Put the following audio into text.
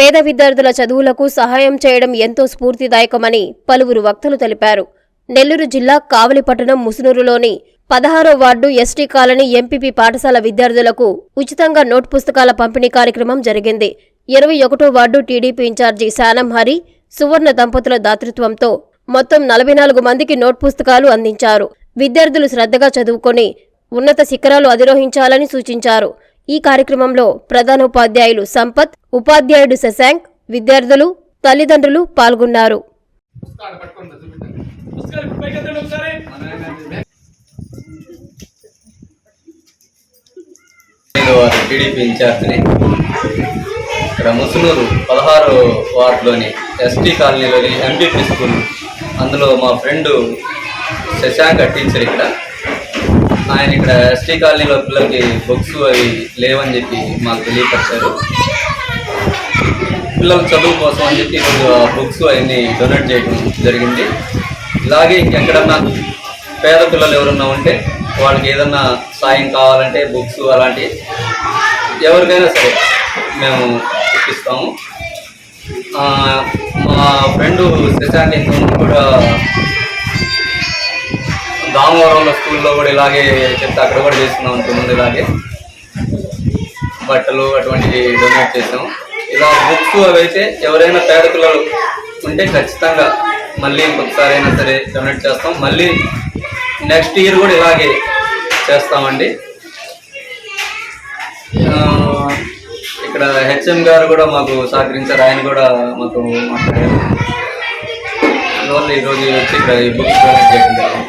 పేద విద్యార్థుల చదువులకు సహాయం చేయడం ఎంతో స్ఫూర్తిదాయకమని పలువురు వక్తలు తెలిపారు. నెల్లూరు జిల్లా కావలిపట్టణం ముసునూరులోని పదహారో వార్డు ఎస్టీ కాలనీ ఎంపీపీ పాఠశాల విద్యార్థులకు ఉచితంగా నోట్ పుస్తకాల పంపిణీ కార్యక్రమం జరిగింది. ఇరవై ఒకటో వార్డు టీడీపీ ఇన్ఛార్జి శానం హరి సువర్ణ దంపతుల దాతృత్వంతో మొత్తం నలభై నాలుగు మందికి నోట్ పుస్తకాలు అందించారు. విద్యార్థులు శ్రద్ధగా చదువుకొని ఉన్నత శిఖరాలు అధిరోహించాలని సూచించారు. ఈ కార్యక్రమంలో ప్రధానోపాధ్యాయులు సంపత్ ఉపాధ్యాయుడు శశాంక్ విద్యార్థులు తల్లిదండ్రులు పాల్గొన్నారు. టీడీపీ ఇన్ఛార్జిని ఇక్కడ ముసునూరు పదహారు వార్డులోని ఎస్టీ కాలనీలోని ఎంపీపీ స్కూల్. అందులో మా ఫ్రెండ్ శశాంక టీచర్ ఇక్కడ ఆయన ఇక్కడ ఎస్టీ కాలనీలో పిల్లలకి బుక్స్ అవి లేవని చెప్పి మాకు తెలియపరిచారు. పిల్లల చదువు కోసం అని చెప్పి ఈరోజు ఆ బుక్స్ అవన్నీ డొనేట్ చేయడం జరిగింది. ఇలాగే ఇంకెక్కడన్నా పేద పిల్లలు ఎవరన్నా ఉంటే వాళ్ళకి ఏదన్నా సాయం కావాలంటే బుక్స్ అలాంటి ఎవరికైనా సరే మేము ఇప్పిస్తాము. మా ఫ్రెండ్ శశాంక్ కూడా దామవరంలో స్కూల్లో కూడా ఇలాగే చెప్తే అక్కడ కూడా చేసుకున్నాం అంతకుముందు ఇలాగే. బట్టలు అటువంటివి డొనేట్ చేసాం. ఇలా బుక్స్ అవైతే ఎవరైనా పేద పిల్లలు ఉంటే ఖచ్చితంగా మళ్ళీ ఇంకొకసారి అయినా సరే డొనేట్ చేస్తాం. మళ్ళీ నెక్స్ట్ ఇయర్ కూడా ఇలాగే చేస్తామండి. ఇక్కడ హెచ్ఎం గారు కూడా మాకు సహకరించారు. ఆయన కూడా మాకు మాట్లాడారు. అందువల్ల ఈరోజు వచ్చి ఇక్కడ ఈ బుక్స్ డొనేట్ చేయడం